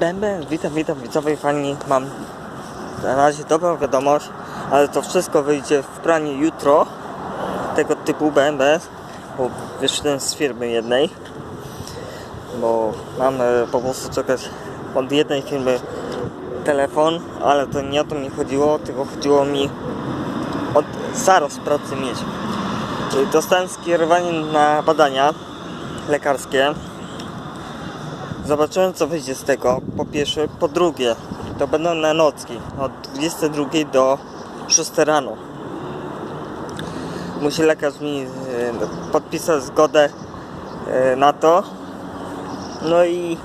Bęben, witam, witam widzowie fani. Mam na razie dobrą wiadomość, ale to wszystko wyjdzie w planie jutro. Tego typu bęben, bo wyszedłem z firmy jednej. Bo mam po prostu czekać od jednej firmy telefon, ale to nie o to mi chodziło, tylko chodziło mi od zaraz pracy mieć. Dostałem skierowanie na badania lekarskie. Zobaczyłem co wyjdzie z tego. Po pierwsze, po drugie, to będą na nocki od 22 do 6 rano. Musi lekarz mi e, podpisać zgodę e, na to. No i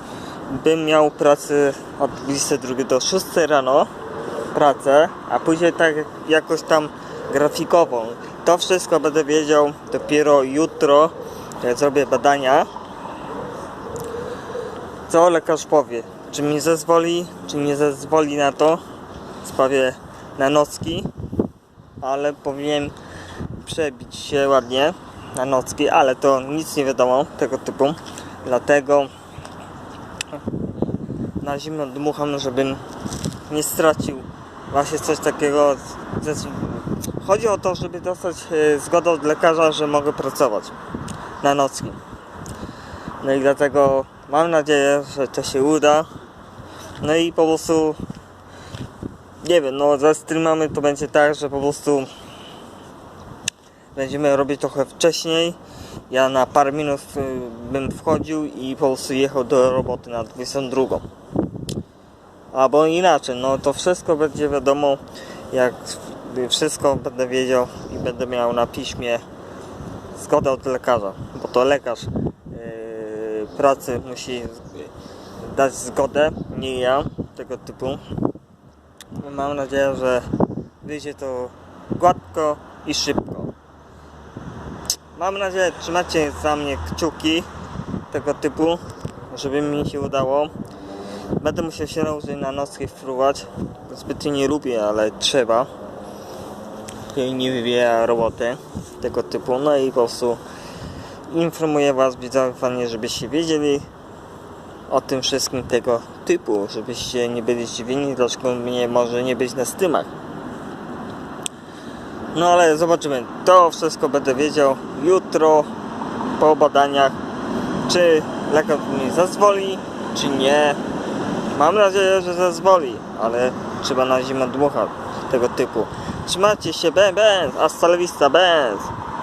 bym miał pracę od 22 do 6 rano pracę, a później tak jakoś tam grafikową. To wszystko będę wiedział dopiero jutro, jak zrobię badania. Co lekarz powie? Czy mi zezwoli, czy nie zezwoli na to w sprawie na nocki, ale powinien przebić się ładnie na nocki, ale to nic nie wiadomo tego typu. Dlatego na zimno dmucham, żebym nie stracił właśnie coś takiego. Chodzi o to, żeby dostać e, zgodę od lekarza, że mogę pracować na nocki. No i dlatego mam nadzieję, że to się uda. No i po prostu nie wiem, no ze streamami to będzie tak, że po prostu będziemy robić trochę wcześniej. Ja na parę minut y, bym wchodził i po prostu jechał do roboty na 22. Albo inaczej, no to wszystko będzie wiadomo, jak wszystko będę wiedział i będę miał na piśmie zgodę od lekarza, bo to lekarz pracy musi dać zgodę, nie ja, tego typu. Mam nadzieję, że wyjdzie to gładko i szybko. Mam nadzieję, trzymacie za mnie kciuki tego typu, żeby mi się udało. Będę musiał się nauczyć na nocki fruwać. Zbytnio nie lubię, ale trzeba. I nie wywiera roboty tego typu. No i po prostu informuję Was, widzowie fani, żebyście wiedzieli o tym wszystkim tego typu, żebyście nie byli zdziwieni, dlaczego mnie może nie być na stymach. No ale zobaczymy. To wszystko będę wiedział jutro po badaniach, czy lekarz mi zezwoli, czy nie. Mam nadzieję, że zezwoli, ale trzeba na zimę dmuchać tego typu. Trzymajcie się, Ben, Ben, hasta la vista, Ben.